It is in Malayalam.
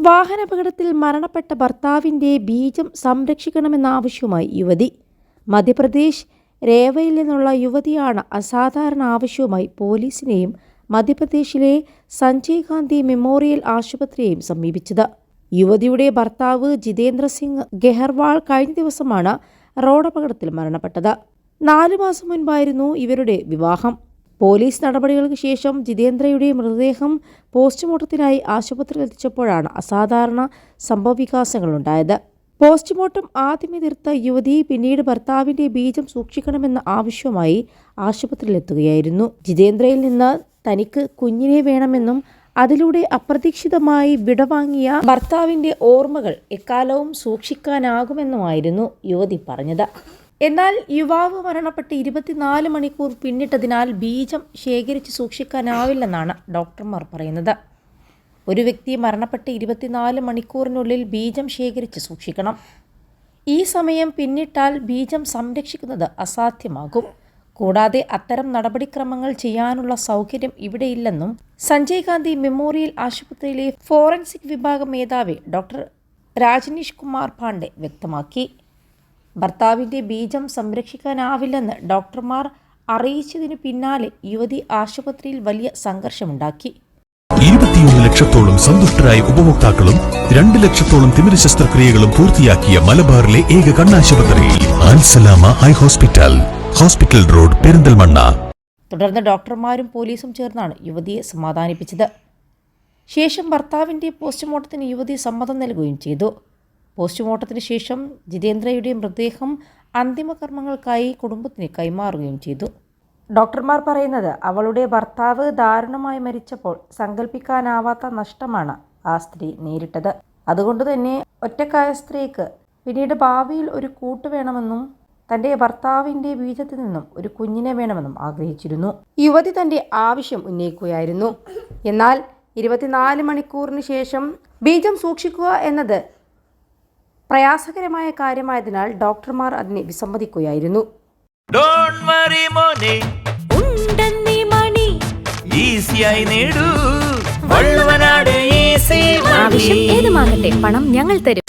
വാഹനാപകടത്തിൽ മരണപ്പെട്ട ഭർത്താവിന്റെ ബീജം സംരക്ഷിക്കണമെന്നാവശ്യവുമായി യുവതി. മധ്യപ്രദേശ് രേവയിൽ നിന്നുള്ള യുവതിയാണ് അസാധാരണ ആവശ്യവുമായി പോലീസിനെയും മധ്യപ്രദേശിലെ സഞ്ജയ് ഗാന്ധി മെമ്മോറിയൽ ആശുപത്രിയെയും സമീപിച്ചത്. യുവതിയുടെ ഭർത്താവ് ജിതേന്ദ്ര സിംഗ് ഗെഹർവാൾ കഴിഞ്ഞ ദിവസമാണ് റോഡപകടത്തിൽ മരണപ്പെട്ടത്. നാലു മാസം മുൻപായിരുന്നു ഇവരുടെ വിവാഹം. പോലീസ് നടപടികൾക്ക് ശേഷം ജിതേന്ദ്രയുടെ മൃതദേഹം പോസ്റ്റ്മോർട്ടത്തിനായി ആശുപത്രിയിൽ എത്തിച്ചപ്പോഴാണ് അസാധാരണ സംഭവവികാസങ്ങളുണ്ടായത്. പോസ്റ്റ്മോർട്ടം ആദ്യം എതിർത്ത യുവതി പിന്നീട് ഭർത്താവിന്റെ ബീജം സൂക്ഷിക്കണമെന്ന ആവശ്യവുമായി ആശുപത്രിയിലെത്തുകയായിരുന്നു ജിതേന്ദ്രയിൽ നിന്ന് തനിക്ക് കുഞ്ഞിനെ വേണമെന്നും അതിലൂടെ അപ്രതീക്ഷിതമായി വിടവാങ്ങിയ ഭർത്താവിന്റെ ഓർമ്മകൾ എക്കാലവും സൂക്ഷിക്കാനാകുമെന്നുമായിരുന്നു യുവതി പറഞ്ഞത്. എന്നാൽ യുവാവ് മരണപ്പെട്ട് ഇരുപത്തിനാല് മണിക്കൂർ പിന്നിട്ടതിനാൽ ബീജം ശേഖരിച്ച് സൂക്ഷിക്കാനാവില്ലെന്നാണ് ഡോക്ടർമാർ പറയുന്നത്. ഒരു വ്യക്തി മരണപ്പെട്ട് ഇരുപത്തിനാല് മണിക്കൂറിനുള്ളിൽ ബീജം ശേഖരിച്ച് സൂക്ഷിക്കണം. ഈ സമയം പിന്നിട്ടാൽ ബീജം സംരക്ഷിക്കുന്നത് അസാധ്യമാകും. കൂടാതെ അത്തരം നടപടിക്രമങ്ങൾ ചെയ്യാനുള്ള സൗകര്യം ഇവിടെയില്ലെന്നും സഞ്ജയ് ഗാന്ധി മെമ്മോറിയൽ ആശുപത്രിയിലെ ഫോറൻസിക് വിഭാഗം മേധാവി ഡോക്ടർ രാജനീഷ് കുമാർ പാണ്ഡെ വ്യക്തമാക്കി. ഭർത്താവിന്റെ ബീജം സംരക്ഷിക്കാനാവില്ലെന്ന് ഡോക്ടർമാർ അറിയിച്ചതിനു പിന്നാലെ യുവതി ആശുപത്രിയിൽ വലിയ സംഘർഷമുണ്ടാക്കി. ഇരുപത്തിയൊന്ന് ലക്ഷത്തോളം സന്തുഷ്ടരായ ഉപഭോക്താക്കളും രണ്ട് ലക്ഷത്തോളം തിമിര ശസ്ത്രക്രിയകളും പൂർത്തിയാക്കിയ മലബാറിലെ ഏക കണ്ണാശുപത്രി ആൻസലാമ eye hospital hospital road Perinthalmanna. തുടർന്ന് ഡോക്ടർമാരും പോലീസും ചേർന്നാണ് യുവതിയെ സമാധാനിപ്പിച്ചത്. ശേഷം ഭർത്താവിന്റെ പോസ്റ്റ്മോർട്ടത്തിന് യുവതി സമ്മതം നൽകുകയും ചെയ്തു. പോസ്റ്റ്മോർട്ടത്തിന് ശേഷം ജിതേന്ദ്രയുടെ മൃതദേഹം അന്തിമകർമ്മങ്ങൾക്കായി കുടുംബത്തിന് കൈമാറുകയും ചെയ്തു. ഡോക്ടർമാർ പറയുന്നത് അവളുടെ ഭർത്താവ് ദാരുണമായി മരിച്ചപ്പോൾ സങ്കല്പിക്കാനാവാത്ത നഷ്ടമാണ് ആ സ്ത്രീ നേരിട്ടത്. അതുകൊണ്ട് തന്നെ ഒറ്റക്കായ സ്ത്രീക്ക് പിന്നീട് ഭാവിയിൽ ഒരു കൂട്ട് വേണമെന്നും തന്റെ ഭർത്താവിന്റെ ബീജത്തിൽ നിന്നും ഒരു കുഞ്ഞിനെ വേണമെന്നും ആഗ്രഹിച്ചിരുന്നു. യുവതി തന്റെ ആവശ്യം ഉന്നയിക്കുകയായിരുന്നു. എന്നാൽ ഇരുപത്തിനാല് മണിക്കൂറിന് ശേഷം ബീജം സൂക്ഷിക്കുക എന്നത് പ്രയാസകരമായ കാര്യമായതിനാൽ ഡോക്ടർമാർ അതിനെ വിസമ്മതിക്കുകയായിരുന്നു. ആവശ്യം ഏതുമാകട്ടെ പണം ഞങ്ങൾ തരും.